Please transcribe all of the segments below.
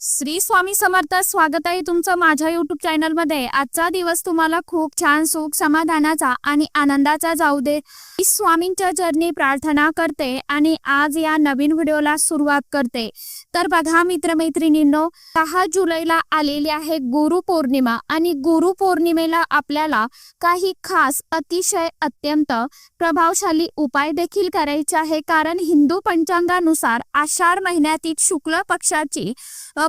श्री स्वामी समर्थ स्वागत आहे तुमचं माझ्या युट्यूब चॅनलमध्ये आजचा दिवस तुम्हाला खूप छान सुख समाधानाचा आणि आनंदाचा जाऊ दे. मी स्वामींच्या चरणी प्रार्थना करते आणि आज या नवीन व्हिडिओला सुरुवात करते. तर बघा मित्रमैत्रिणींनो दहा जुलैला आलेली आहे गुरु पौर्णिमा आणि गुरु पौर्णिमेला आपल्याला काही खास अतिशय अत्यंत प्रभावशाली उपाय देखील करायचे आहे. कारण हिंदू पंचांगानुसार आषाढ महिन्यातील शुक्ल पक्षाची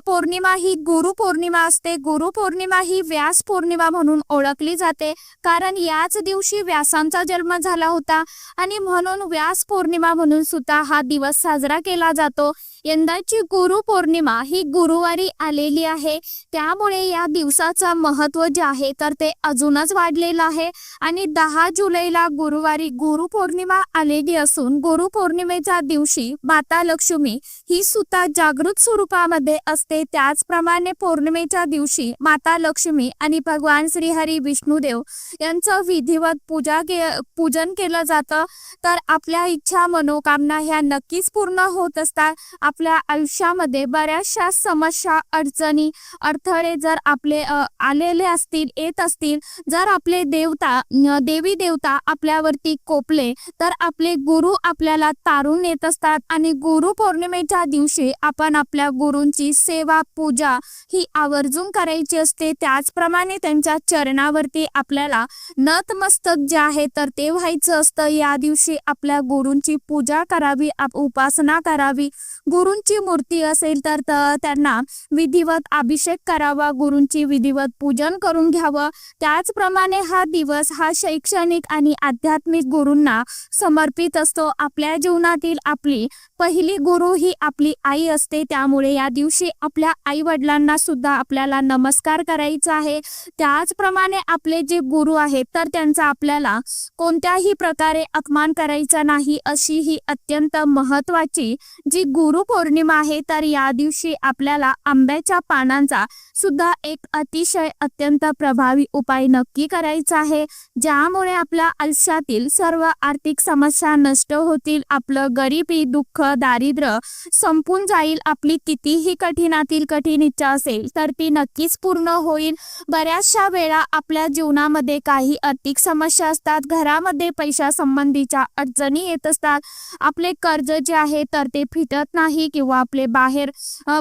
पौर्णिमा ही गुरु पौर्णिमा असते. गुरु पौर्णिमा ही व्यास पौर्णिमा म्हणून ओळखली जाते. कारण याच दिवशी व्यासांचा जन्म झाला होता. आणि म्हणून व्यास पौर्णिमा म्हणून सुद्धा हा दिवस साजरा केला जातो. यंदाची गुरु पौर्णिमा ही गुरुवारी आलेली आहे. त्यामुळे या दिवसाचं महत्त्व जे आहे तर ते अजूनच वाढलेलं आहे. आणि दहा जुलैला गुरुवारी गुरु पौर्णिमा आलेली असून गुरु पौर्णिमेच्या दिवशी माता लक्ष्मी ही सुद्धा जागृत स्वरूपामध्ये असते. त्याचप्रमाणे पौर्णिमेच्या दिवशी माता लक्ष्मी आणि भगवान श्रीहरी विष्णुदेव यांचं विधिवत पूजा के पूजन केलं जातं. तर आपल्या इच्छा मनोकामना ह्या नक्कीच पूर्ण होत असतात. आपल्या आयुष्यामध्ये बऱ्याचशा समस्या अडचणी अडथळे जर आपले आलेले असतील येत असतील जर आपले देवता देवी देवता आपल्यावरती कोपले तर आपले गुरु आपल्याला तारून येत असतात आणि गुरु पौर्णिमेच्या दिवशी आपण आपल्या गुरूंची सेवा पूजा ही आवर्जून करायची असते. त्याचप्रमाणे त्यांच्या चरणावरती आपल्याला नतमस्तक जे आहे तर ते व्हायचं असतं. या दिवशी आपल्या गुरूंची पूजा करावी आप- उपासना करावी. गुरुंची मूर्ती असेल तर त्यांना विधिवत अभिषेक करावा गुरुंची विधिवत पूजन करून घ्यावं. त्याचप्रमाणे हा दिवस हा शैक्षणिक आणि आध्यात्मिक गुरूंना समर्पित असतो. आपल्या जीवनातील आपली पहिली गुरु ही आपली आई असते. त्यामुळे या दिवशी आपल्या आई वडिलांना सुद्धा आपल्याला नमस्कार करायचा आहे. त्याचप्रमाणे आपले जे गुरु आहेत तर त्यांचा आपल्याला कोणत्याही प्रकारे अपमान करायचा नाही अशी ही अत्यंत महत्वाची जी गुरु पौर्णिमा आहे तर या दिवशी आपल्याला आंब्याच्या पानांचा सुद्धा एक अतिशय अत्यंत प्रभावी उपाय नक्की करायचा आहे. ज्यामुळे आपल्या आयुष्यातील सर्व आर्थिक समस्या नष्ट होतील आपलं गरिबी दुःख दारिद्र्य संपून जाईल आपली कितीही कठीणातील कठीण इच्छा असेल तर ती नक्कीच पूर्ण होईल. बऱ्याचशा वेळा आपल्या जीवनामध्ये काही आर्थिक समस्या असतात घरामध्ये पैशा संबंधीच्या अडचणी येत असतात. आपले कर्ज जे आहे तर ते फिटत नाही किंवा आपले बाहेर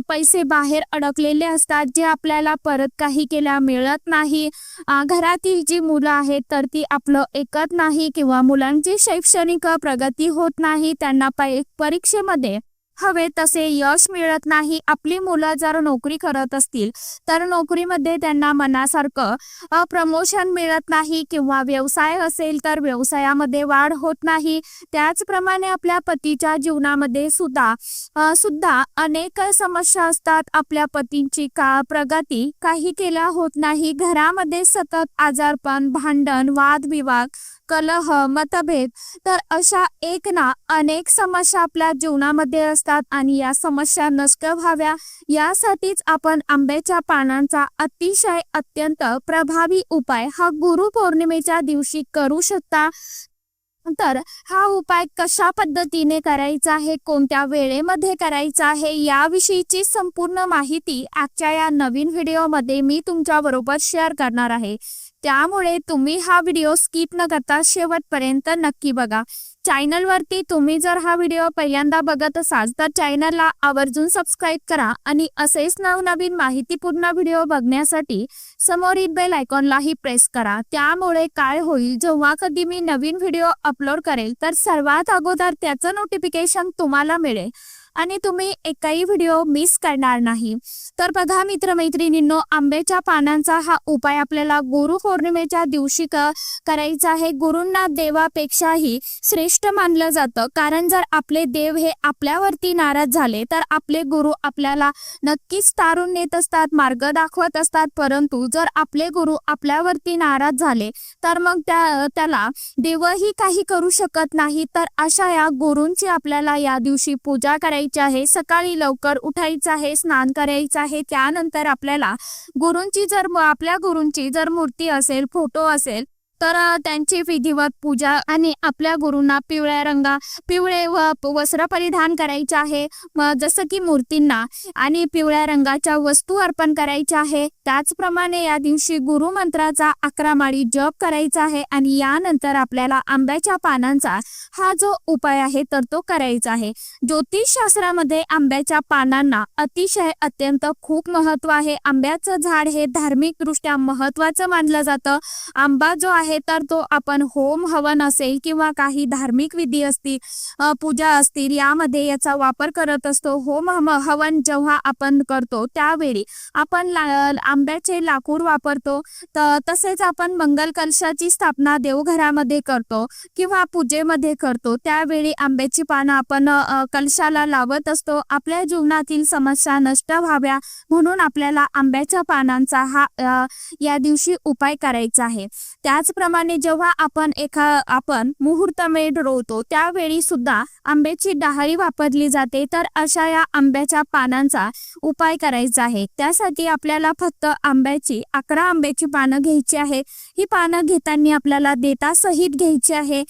पैसे बाहेर अडकलेले असतात जे आपल्याला परत काही केल्या मिळत नाही. घरातील जी मुलं आहेत तर ती आपलं ऐकत नाही किंवा मुलांची शैक्षणिक प्रगती होत नाही त्यांना पै परीक्षेमध्ये हवे तसे यश मिळत नाही. आपली मुलं जर नोकरी करत असतील तर नोकरीमध्ये त्यांना मनासारखं प्रमोशन मिळत नाही किंवा व्यवसाय असेल तर व्यवसायामध्ये वाढ होत नाही. त्याचप्रमाणे आपल्या पतीच्या जीवनामध्ये सुद्धा सुद्धा अनेक समस्या असतात. आपल्या पतींची का प्रगती काही केल्या होत नाही. घरामध्ये सतत आजारपण भांडण वादविवाद कलह मतभेद तर अशा एक ना अनेक समस्या आपल्या जीवनामध्ये असतात आणि या समस्या नष्ट व्हाव्या यासाठीच आपण आंब्याच्या पानांचा अतिशय अत्यंत प्रभावी उपाय हा गुरु पौर्णिमेच्या दिवशी करू शकता. तर हा उपाय कशा पद्धतीने करायचा आहे कोणत्या वेळेमध्ये करायचा आहे याविषयीची संपूर्ण माहिती आजच्या या नवीन व्हिडिओमध्ये मी तुमच्या बरोबर शेअर करणार आहे. त्यामुळे तुम्ही हा व्हिडिओ स्किप न करता शेवटपर्यंत नक्की बघा. चॅनलवरती तुम्ही जर हा व्हिडिओ पहिल्यांदा बघत असाल तर चॅनलला आवर्जून सबस्क्राईब करा आणि असेच नवनवीन माहितीपूर्ण व्हिडिओ बघण्यासाठी समोरील बेल आयकॉनलाही प्रेस करा. त्यामुळे काय होईल जेव्हा कधी मी नवीन व्हिडिओ अपलोड करेल तर सर्वात अगोदर त्याचं नोटिफिकेशन तुम्हाला मिळेल. आणि तुम्ही एकही व्हिडिओ मिस करणार नाही. तर बघा मित्रमैत्रिणींनो आंब्याच्या पानांचा हा उपाय आपल्याला गुरु पौर्णिमेच्या दिवशी करायचा आहे. गुरूंना देवापेक्षाही श्रेष्ठ मानलं जातं. कारण जर आपले देव हे आपल्यावरती नाराज झाले तर आपले गुरु आपल्याला नक्कीच तारून नेत असतात मार्ग दाखवत असतात. परंतु जर आपले गुरु आपल्यावरती नाराज झाले तर मग त्या त्याला देवही काही करू शकत नाही. तर अशा या गुरूंची आपल्याला या दिवशी पूजा करायची आहे सकाळी लवकर उठायचं आहे स्नान करायचं आहे. त्यानंतर आपल्याला गुरूंची जर आपल्या गुरूंची जर मूर्ती असेल फोटो असेल तर त्यांची विधिवत पूजा आणि आपल्या गुरूंना पिवळ्या रंगा पिवळे व वस्त्र परिधान करायचे आहे. जसं की मूर्तींना आणि पिवळ्या रंगाच्या वस्तू अर्पण करायच्या आहे. त्याचप्रमाणे या दिवशी गुरु मंत्राचा अकरा माळी जप करायचा आहे आणि यानंतर आपल्याला आंब्याच्या पानांचा हा जो उपाय आहे तर तो करायचा आहे. ज्योतिषशास्त्रामध्ये आंब्याच्या पानांना अतिशय अत्यंत खूप महत्त्व आहे. आंब्याचं झाड हे धार्मिक दृष्ट्या महत्वाचं मानलं जातं. आंबा जो आहे तर तो आपण होम हवन असेल किंवा काही धार्मिक विधी असतील पूजा असतील यामध्ये याचा वापर करत असतो. होम हवन जेव्हा आपण करतो त्यावेळी आपण आंब्याचे लाकूड वापरतो. तर तसेच आपण मंगल कलशाची स्थापना देवघरामध्ये करतो किंवा पूजेमध्ये करतो. त्यावेळी आंब्याची पानं आपण कलशाला लावत असतो. आपल्या जीवनातील समस्या नष्ट व्हाव्या म्हणून आपल्याला आंब्याच्या पानांचा हा या दिवशी उपाय करायचा आहे. त्याच त्याचप्रमाणे जेव्हा आपण एका आपण मुहूर्तमेढ रोवतो त्यावेळी सुद्धा आंब्याची डहाळी वापरली जाते. तर अशा या आंब्याच्या पानांचा उपाय करायचा आहे. त्यासाठी आपल्याला फक्त आंब्याची अकरा आंब्याची पानं घ्यायची आहे ही पानं घेताना आपल्याला देता सहित घ्यायची आहे.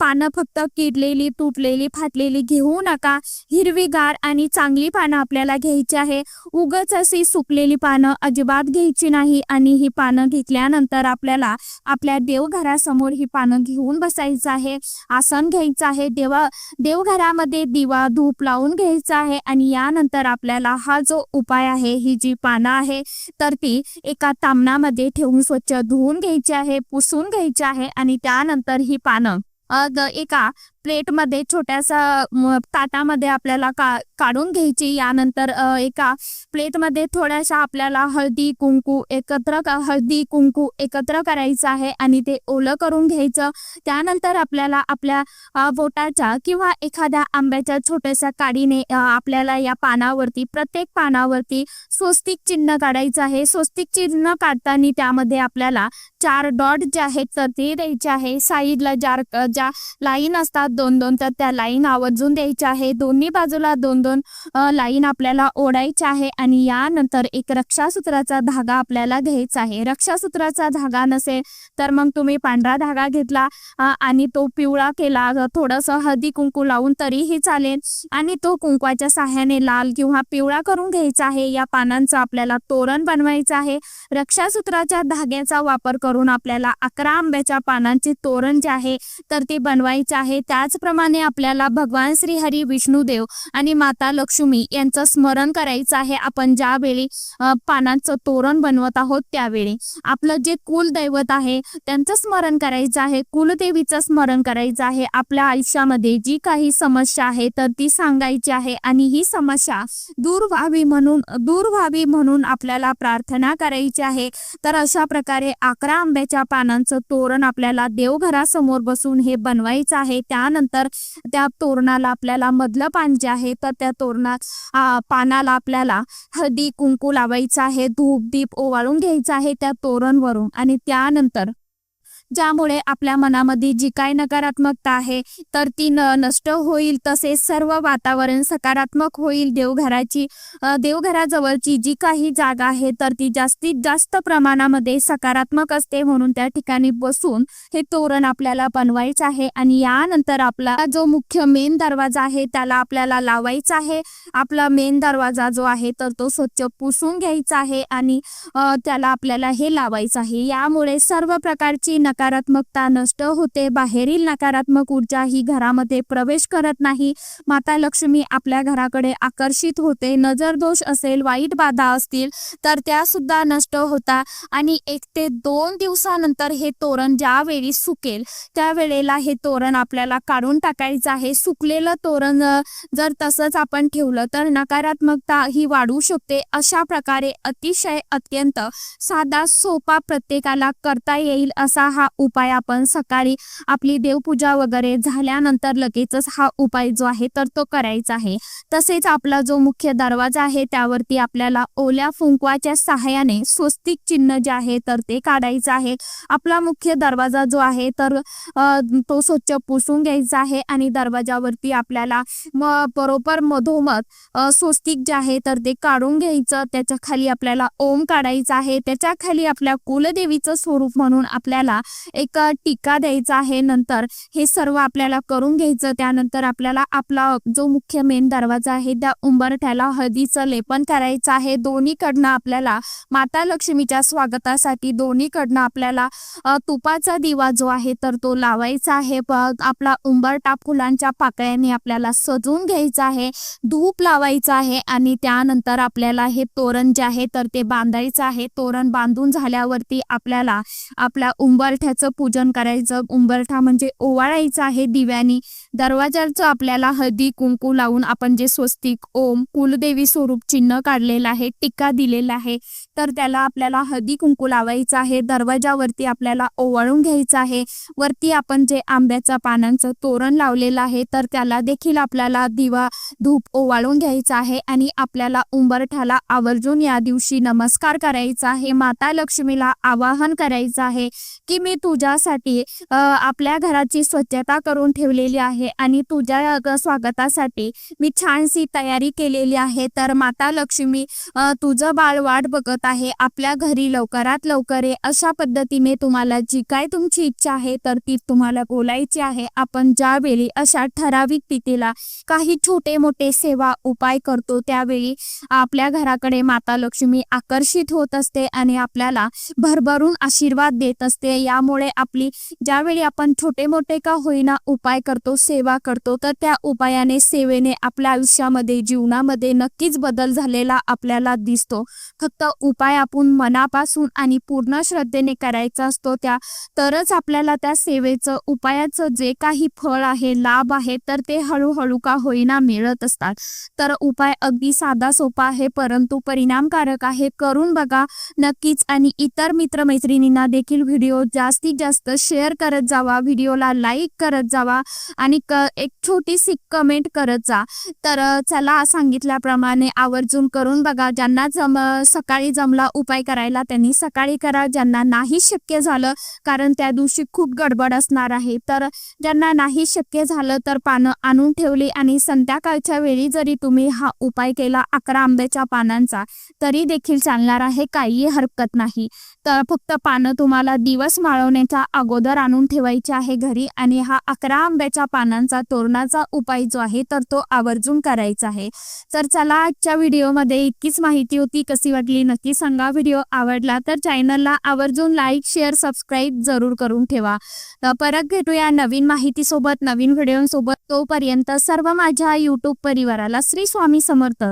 पानं फक्त किडलेली तुटलेली फाटलेली घेऊ नका. हिरवीगार आणि चांगली पानं आपल्याला घ्यायची आहे. उगच अशी सुकलेली पानं अजिबात घ्यायची नाही आणि ही पानं घेतल्यानंतर आपल्याला आपल्या देवघरासमोर ही पानं घेऊन बसायचं आहे. आसन घ्यायचं आहे. देवा देवघरामध्ये दिवा धूप लावून घ्यायचा आहे आणि यानंतर आपल्याला हा जो उपाय आहे ही जी पानं आहे तर ती एका तामणामध्ये ठेवून स्वच्छ धुवून घ्यायची आहे पुसून घ्यायची आहे आणि त्यानंतर ही पानं एका प्लेटमध्ये छोट्यासा ताटामध्ये आपल्याला का काढून घ्यायची. यानंतर एका प्लेटमध्ये थोड्याशा आपल्याला हळदी कुंकू एकत्र हळदी कुंकू एकत्र करायचं आहे आणि ते ओलं करून घ्यायचं. त्यानंतर आपल्याला आपल्या बोटाच्या किंवा एखाद्या आंब्याच्या छोट्याशा काडीने आपल्याला या पानावरती प्रत्येक पानावरती स्वस्तिक चिन्ह काढायचं आहे. स्वस्तिक चिन्ह काढताना त्यामध्ये आपल्याला चार डॉट जे आहेत तर ते द्यायचे आहे. साईडला जार ज्या लाईन असतात दोन दोन तर त्या लाईन आवर्जून द्यायच्या आहे. दोन्ही बाजूला दोन दोन लाईन आपल्याला ओढायच्या आहे आणि यानंतर एक रक्षासूत्राचा धागा आपल्याला घ्यायचा आहे. रक्षासूत्राचा धागा नसेल तर मग तुम्ही पांढरा धागा घेतला आणि तो पिवळा केला. थोडस थोडंसं हळदी कुंकू लावून तरीही चालेल. आणि तो कुंकवाच्या सहाय्याने लाल किंवा पिवळा करून घ्यायचा आहे. या पानांचं आपल्याला तोरण बनवायचं आहे. रक्षासूत्राच्या धाग्याचा वापर करून आपल्याला अकरा आंब्याच्या पानांचे तोरण जे आहे तर ते बनवायचे आहे. त्या त्याचप्रमाणे आपल्याला भगवान श्री हरी विष्णुदेव आणि माता लक्ष्मी यांचं स्मरण करायचं आहे. आपण ज्यावेळी पानांचं तोरण बनवत आहोत त्यावेळी आपलं जे कुलदैवत आहे त्यांचं स्मरण करायचं आहे. कुलदेवीचं स्मरण करायचं आहे. आपल्या आयुष्यामध्ये जी काही समस्या आहे तर ती सांगायची आहे आणि ही समस्या दूर व्हावी म्हणून दूर व्हावी म्हणून आपल्याला प्रार्थना करायची आहे. तर अशा प्रकारे अकरा आंब्याच्या पानांचं तोरण आपल्याला देवघरासमोर बसून हे बनवायचं आहे. त्या त्यानंतर त्या तोरणाला आपल्याला मधलं पान जे आहे तर त्या तोरणात पानाला आपल्याला हळदी कुंकू लावायचं आहे धूप दीप ओवाळून घ्यायचं आहे त्या तोरणवरून. आणि त्यानंतर ज्यामुळे आपल्या मनामध्ये जी काय नकारात्मकता आहे तर ती न नष्ट होईल. तसेच सर्व वातावरण सकारात्मक होईल. देवघराची देवघराजवळची जी काही जागा आहे तर ती जास्तीत जास्त प्रमाणामध्ये सकारात्मक असते म्हणून त्या ठिकाणी बसून हे तोरण आपल्याला बनवायचं आहे. आणि यानंतर आपला जो मुख्य मेन दरवाजा आहे त्याला आपल्याला लावायचा आहे. आपला मेन दरवाजा जो आहे तर तो स्वच्छ पुसून घ्यायचा आहे आणि त्याला आपल्याला हे लावायचं आहे. यामुळे सर्व प्रकारची नकारात्मकता नष्ट होते. बाहेरील नकारात्मक ऊर्जा ही घरामध्ये प्रवेश करत नाही. माता लक्ष्मी आपल्या घराकडे आकर्षित होते. नजर दोष असेल वाईट बाधा असतील तर त्या सुद्धा नष्ट होता. आणि एक ते दोन दिवसानंतर हे तोरण ज्यावेळी सुकेल त्यावेळेला हे तोरण आपल्याला काढून टाकायचं आहे. सुकलेलं तोरण जर तसंच आपण ठेवलं तर नकारात्मकता ही वाढू शकते. अशा प्रकारे अतिशय अत्यंत साधा सोपा प्रत्येकाला करता येईल असा हा उपाय आपण सकाळी आपली देवपूजा वगैरे झाल्यानंतर लगेचच हा उपाय जो आहे तर तो करायचा आहे. तसेच आपला जो मुख्य दरवाजा आहे त्यावरती आपल्याला ओल्या फुंकवाच्या सहाय्याने स्वस्तिक चिन्ह जे आहे तर ते काढायचं आहे. आपला मुख्य दरवाजा जो आहे तर तो स्वच्छ पुसून घ्यायचा आहे आणि दरवाजावरती आपल्याला म बरोबर मधोमध स्वस्तिक जे आहे तर ते काढून घ्यायचं. त्याच्याखाली आपल्याला ओम काढायचा आहे. त्याच्याखाली आपल्या कुलदेवीचं स्वरूप म्हणून आपल्याला एक टीका द्यायचा आहे नंतर. हे सर्व आपल्याला करून घ्यायचं. त्यानंतर आपल्याला आपला जो मुख्य मेन दरवाजा आहे त्या उंबरठ्याला हळदीचं लेपन करायचं आहे. दोन्हीकडनं आपल्याला माता लक्ष्मीच्या स्वागतासाठी दोन्हीकडनं आपल्याला तुपाचा दिवा जो आहे तर तो लावायचा आहे. आपला उंबरठा फुलांच्या पाकळ्याने आपल्याला सजवून घ्यायचा आहे. धूप लावायचा आहे आणि त्यानंतर आपल्याला हे तोरण जे आहे तर ते बांधायचं आहे. तोरण बांधून झाल्यावरती आपल्याला आपल्या उंबरठ्या उंबरठ्याचं पूजन करायचं. उंबरठा म्हणजे ओवाळायचं आहे दिव्यानी. दरवाजाचं आपल्याला हळदी कुंकू लावून आपण जे स्वस्तिक ओम कुलदेवी स्वरूप चिन्ह काढलेलं आहे टिक्का दिलेला आहे तर त्याला आपल्याला हळदी कुंकू लावायचं आहे. दरवाजावरती आपल्याला ओवाळून घ्यायचं आहे. वरती आपण जे आंब्याच्या पानांचं तोरण लावलेलं आहे तर त्याला देखील आपल्याला दिवा धूप ओवाळून घ्यायचा आहे आणि आपल्याला उंबरठ्याला आवर्जून या दिवशी नमस्कार करायचा आहे. माता लक्ष्मीला आवाहन करायचं आहे की मी तुझ्यासाठी आपल्या घराची स्वच्छता करून ठेवलेली आहे आणि तुझ्या स्वागतासाठी मी छानशी तयारी केलेली आहे. तर माता लक्ष्मी तुझं बाळ वाट बघत आहे. आपल्या घरी लवकरात लवकर ये. अशा पद्धतीने तुम्हाला जी काय तुमची इच्छा आहे तर ती तुम्हाला बोलायची आहे. आपण ज्यावेळी अशा ठराविक तिथीला काही छोटे मोठे सेवा उपाय करतो त्यावेळी आपल्या घराकडे माता लक्ष्मी आकर्षित होत असते आणि आपल्याला भरभरून आशीर्वाद देत असते. या त्यामुळे आपली ज्यावेळी आपण छोटे मोठे का होईना उपाय करतो सेवा करतो तर त्या उपायाने सेवेने आपल्या आयुष्यामध्ये जीवनामध्ये नक्कीच बदल झालेला आपल्याला दिसतो. फक्त उपाय आपण मनापासून आणि पूर्ण श्रद्धेने करायचा असतो त्या तरच आपल्याला त्या सेवेचं उपायाचं जे काही फळ आहे लाभ आहे तर ते हळूहळू का होईना मिळत असतात. तर उपाय अगदी साधा सोपा आहे परंतु परिणामकारक आहे. करून बघा नक्कीच. आणि इतर मित्रमैत्रिणींना देखील व्हिडिओ जास्तीत जास्त शेअर करत जावा व्हिडिओला लाईक करत जावा आणि क एक छोटीशी कमेंट करत जा. तर चला सांगितल्याप्रमाणे आवर्जून करून बघा ज्यांना जम सकाळी जमला उपाय करायला त्यांनी सकाळी करा ज्यांना नाही शक्य झालं कारण त्या दिवशी खूप गडबड असणार आहे. तर ज्यांना नाही शक्य झालं तर पानं आणून ठेवली आणि संध्याकाळच्या वेळी जरी तुम्ही हा उपाय केला अकरा आंब्याच्या पानांचा तरी देखील चालणार आहे काही हरकत नाही. तर फक्त पानं तुम्हाला दिवस माळवण्याच्या अगोदर आणून ठेवायचे आहे घरी आणि हा अकरा आंब्याच्या पानांचा तोरणाचा उपाय जो आहे तर तो आवर्जून करायचा आहे. तर चला आजच्या व्हिडिओमध्ये इतकीच माहिती होती कशी वाटली नक्की सांगा. व्हिडिओ आवडला तर चॅनलला आवर्जून लाईक शेअर सबस्क्राईब जरूर करून ठेवा. परत भेटूया नवीन माहितीसोबत नवीन व्हिडिओसोबत. तोपर्यंत सर्व माझ्या यूट्यूब परिवाराला श्री स्वामी समर्थ.